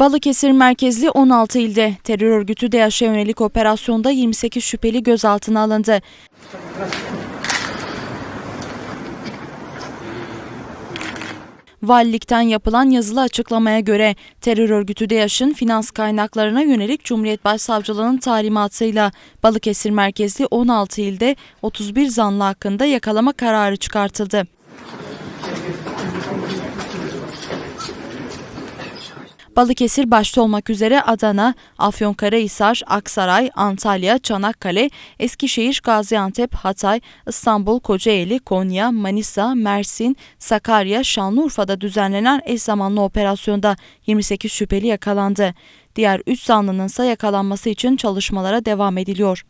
Balıkesir merkezli 16 ilde terör örgütü DAEŞ'e yönelik operasyonda 28 şüpheli gözaltına alındı. Valilikten yapılan yazılı açıklamaya göre terör örgütü DAEŞ'in finans kaynaklarına yönelik Cumhuriyet Başsavcılığının talimatıyla Balıkesir merkezli 16 ilde 31 zanlı hakkında yakalama kararı çıkartıldı. Balıkesir başta olmak üzere Adana, Afyonkarahisar, Aksaray, Antalya, Çanakkale, Eskişehir, Gaziantep, Hatay, İstanbul, Kocaeli, Konya, Manisa, Mersin, Sakarya, Şanlıurfa'da düzenlenen eş zamanlı operasyonda 28 şüpheli yakalandı. Diğer 3 zanlının ise yakalanması için çalışmalara devam ediliyor.